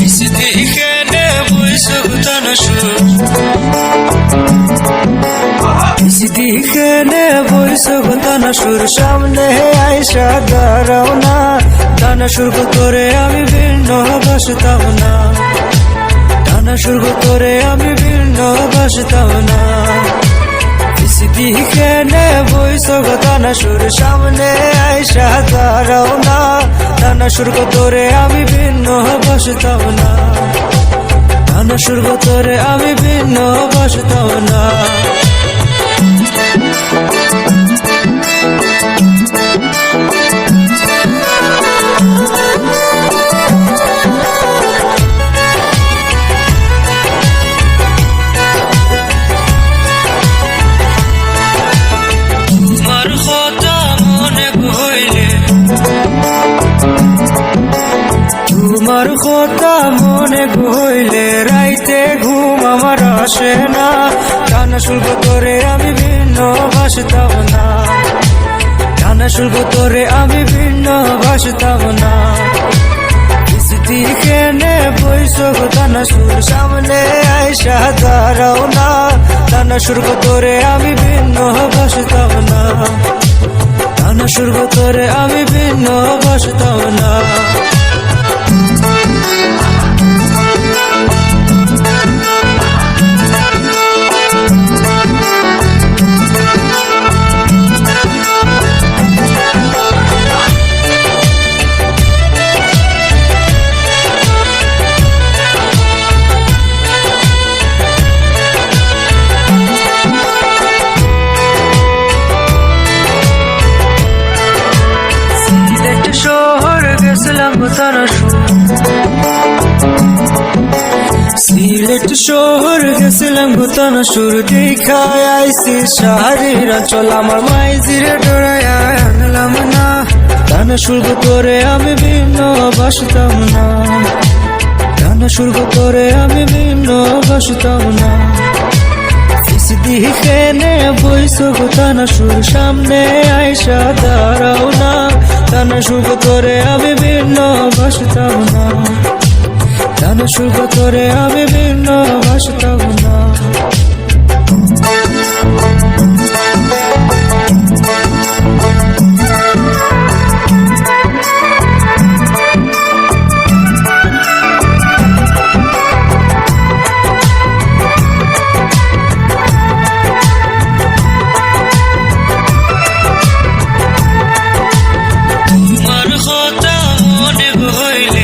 İstediğine buysa দানাসুর সামনে আইসা দাঁড়াও না। দানাসুর করে আমি ভিন্ন বাসতাম না। করে আমি ভিন্ন বাসতাম না। ইসদিখানে বইসো দানাসুর সামনে আইসা দাঁড়াও না। করে আমি ভিন্ন বাসতাম না। দানাসুর আমি ভিন্ন বাসতাম না। কথা মনে হইলে রাইতে ঘুম আমার আসে না। টানা শুল্ক করে আমি ভিন্ন বাসতাম না। টানা শুল্ক করে আমি ভিন্ন বাসতাম না। কেনে বইসো টানা সুর সামনে আইসা দাঁড়াও না। টানা সুর করে আমি ভিন্ন বাসতাম না। টানা সুর করে আমি ভিন্ন বাসতাম না। সিলেট শহর গেছিলাম গুতানা সুর দেখায় আইসি শাহরিরা চল আমার মাইজিরে ডরায় আনলাম না। টানা সুর্গ করে আমি ভিন্ন, বাসতাম না। টানা সুর্গ করে আমি ভিন্ন, বাসতাম না। দিখেনে বইসো তানা সুর, সামনে আইসা দাঁড়াও না। তানা সুর করে আমি ভিন্ন, বাসতাম সুর করে আমি ভিন্ন বাসতাম না। হইলে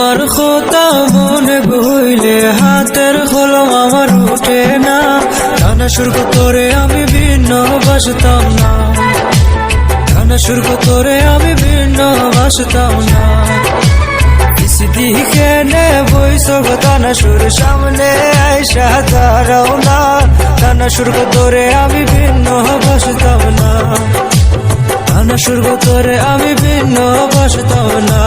তোমার কথা মনে হইলে হাতের কলম আমার উঠে না। টানা শুরু করে আমি ভিন্ন বাসতাম না। টানা শুরু করে আমি ভিন্ন বাসতাম না। দিখেনে বইসো টানা সুর, সামনে আইসা দাঁড়াও না। টানা সুর করে আমি ভিন্ন বাসতাম না। টানা সুর করে আমি ভিন্ন বাসতাম না।